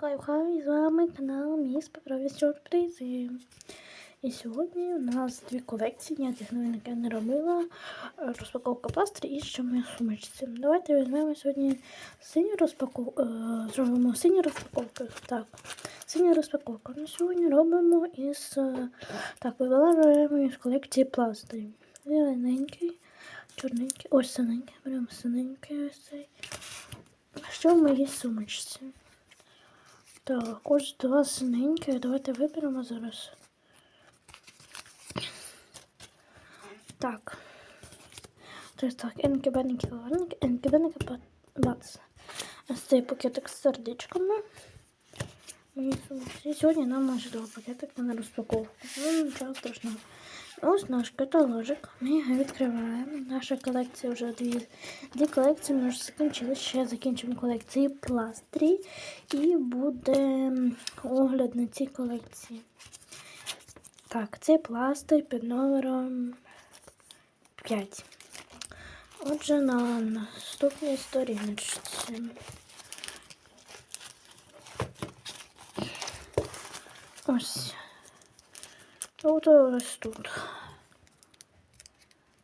Хай, хай, з вами канал Міс Паперові сюрпризи. І сьогодні у нас дві колекції, ніяких новинок я не робила. Е, Розпаковка пластирі і що ми сумочці. Давайте візьмемо сьогодні синю розпаковку. Зробимо синю розпаковку. Так, синю розпаковку. На сьогодні робимо із е, так, вибираємо із колекції пластирів. Зелененький, чорненький, ось синенький. Беремо синенький ось цей. Що в моїй сумочці? Так, ось два синенькі. Давайте виберемо зараз. Так. Тобто так, енки, беники, вареники, енки, беники, бац. Ось цей пакетик з сердечками. Мені сумочці. Сьогодні нам майже два пакетики на розпаковку. Ну, нічого страшного. Ось наш каталожик. Ми його відкриваємо. Наша колекція вже дві, дві колекції. Ми вже закінчили. Ще закінчимо колекції пластрі. І буде огляд на ці колекції. Так, це пластир під номером 5. Отже, на наступній сторіночці. Ось. От ось тут.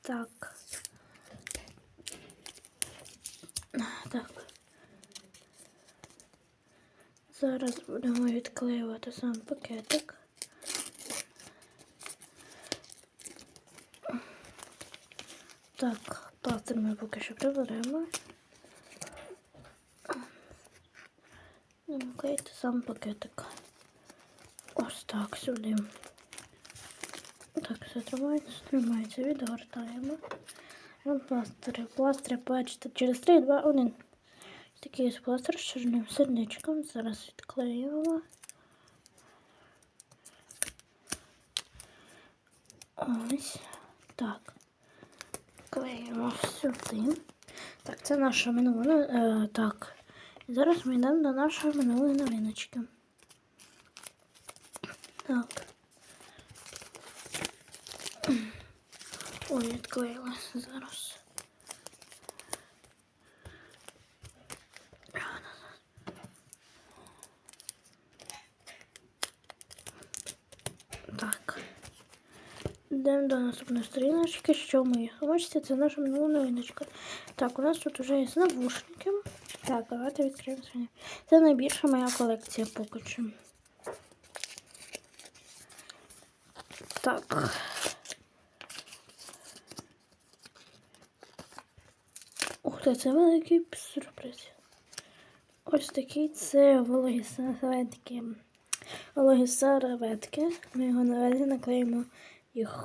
Так. Так. Зараз будемо відклеювати сам пакетик. Так, пластир ми поки що приберемо. Наклеїти сам пакетик. Ось так сюди. Все тримається, тримається, відгортаємо. Пластири. Пластири, бачите, через 3, 2, 1. Такий ось пластир з чорним сердечком. Зараз відклеїмо. Ось так. Клеїмо сюди. Так, це наша минула. Е, так. І зараз ми йдемо до нашої минулої новиночки. Так. Ой, відклеїлася зараз. Так. Йдемо до наступної сторіночки. Що ми? Бачите, це наша минула новиночка. Так, у нас тут вже є навушники. Так, давайте відкриємо сьогодні. Це найбільша моя колекція поки що. Так. Ух це великий сюрприз. Ось такий це вологі серветки. Вологі серветки. Ми його наразі наклеїмо їх.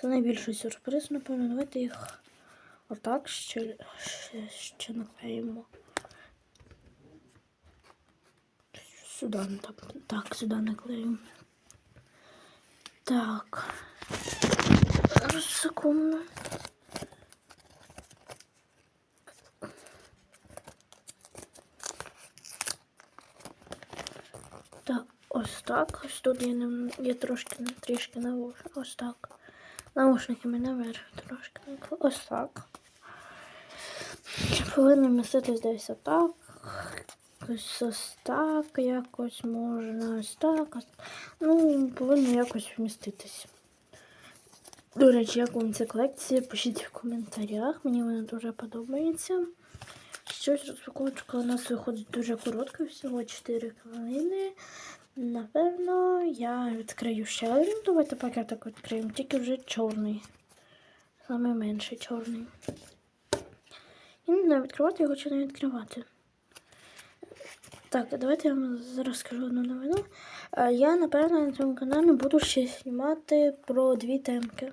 Це найбільший сюрприз, напевно. Давайте їх отак ще, ще, ще наклеїмо. Сюди, так, так, сюди наклеїмо. Так. Секунду. Так, ось так. Ось тут є, нем- є трошки трішки навушник. Ось так. Наушники ми наверх трошки Ось так. Повинні міститись десь отак. Ось ось так, якось можна ось так. Ну, повинно якось вміститись. До речі, як вам ця колекція? Пишіть в коментарях. Мені вона дуже подобається. Щось розпаковочка у нас виходить дуже коротка, всього 4 хвилини. Напевно, я відкрию ще один. Давайте пакетик відкриємо, тільки вже чорний. Саме менший чорний. І не знаю, відкривати його чи не відкривати. Так, давайте я вам зараз скажу одну новину. Е, Я, напевно, на цьому каналі буду ще знімати про дві темки.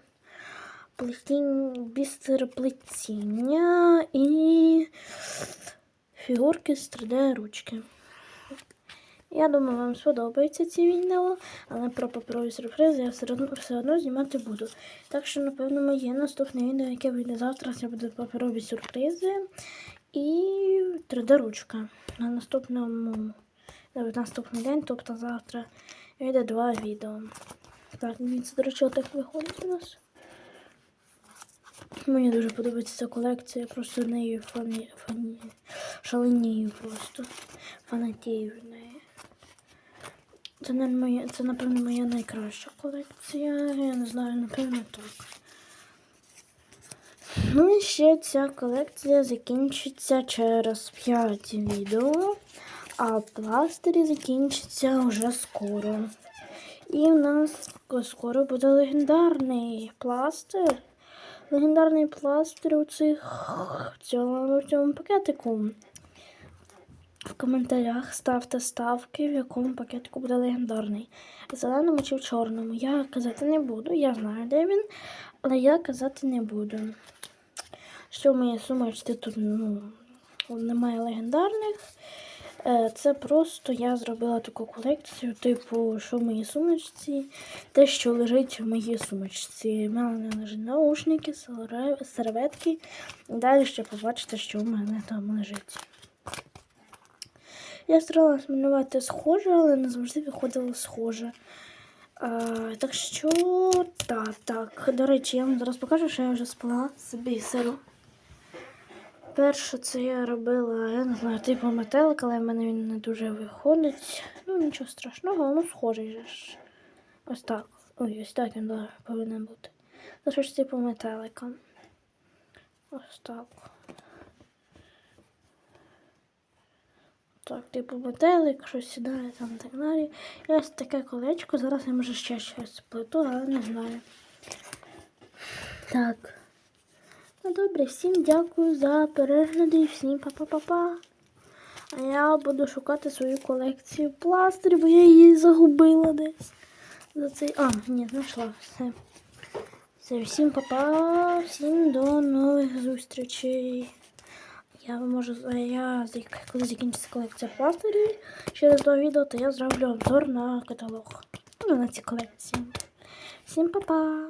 Плетінь, бістер плетіння і фігурки з 3D ручки. Я думаю, вам сподобається ці відео, але про паперові сюрпризи я все одно, все одно знімати буду. Так що, напевно, моє наступне відео, яке вийде завтра, це буде паперові сюрпризи і 3D-ручка. На наступному на наступний день, тобто завтра, вийде два відео. Так, дивіться, до речі, отак виходить у нас. Мені дуже подобається ця колекція, просто нею фані, фані, шаленію просто. Фанатію в неї. Це, не моя, це, напевно, моя найкраща колекція. Я не знаю, напевно, так. Ну і ще ця колекція закінчиться через 5 відео, а пластирі закінчаться вже скоро. І в нас скоро буде легендарний пластир. Легендарний пластир у цих цьому, цьому пакетику. В коментарях ставте ставки, в якому пакетику буде легендарний. Зеленому чи в чорному. Я казати не буду, я знаю, де він, але я казати не буду. Що в моїй сумочці тут ну, немає легендарних. Е, Це просто я зробила таку колекцію, типу, що в моїй сумочці, те, що лежить в моїй сумочці. У мене лежать наушники, серветки. Далі ще побачите, що в мене там лежить. Я старалась малювати схоже, але не завжди виходило схоже. А, так що, так, так. До речі, я вам зараз покажу, що я вже спала з бісеру. Перше, це я робила, я не знаю, типу метелик, але в мене він не дуже виходить. Ну, нічого страшного, ну схожий же ж. Ось так. Ой, ось так він повинен бути. Це щось типу метелика. Ось так. Так, типу метелик, щось сідає там і так далі. І ось таке колечко. Зараз я може ще щось сплету, але не знаю. Так. Ну добре, всім дякую за перегляди, всім па-па-па-па. А я буду шукати свою колекцію пластирів, бо я її загубила десь. За цей. А, ні, знайшла все. Все, всім па-па, всім до нових зустрічей. Я можу, я коли закінчиться колекція пластирів через два відео, то я зроблю обзор на каталог. Ну, на ці колекції. Всім па-па!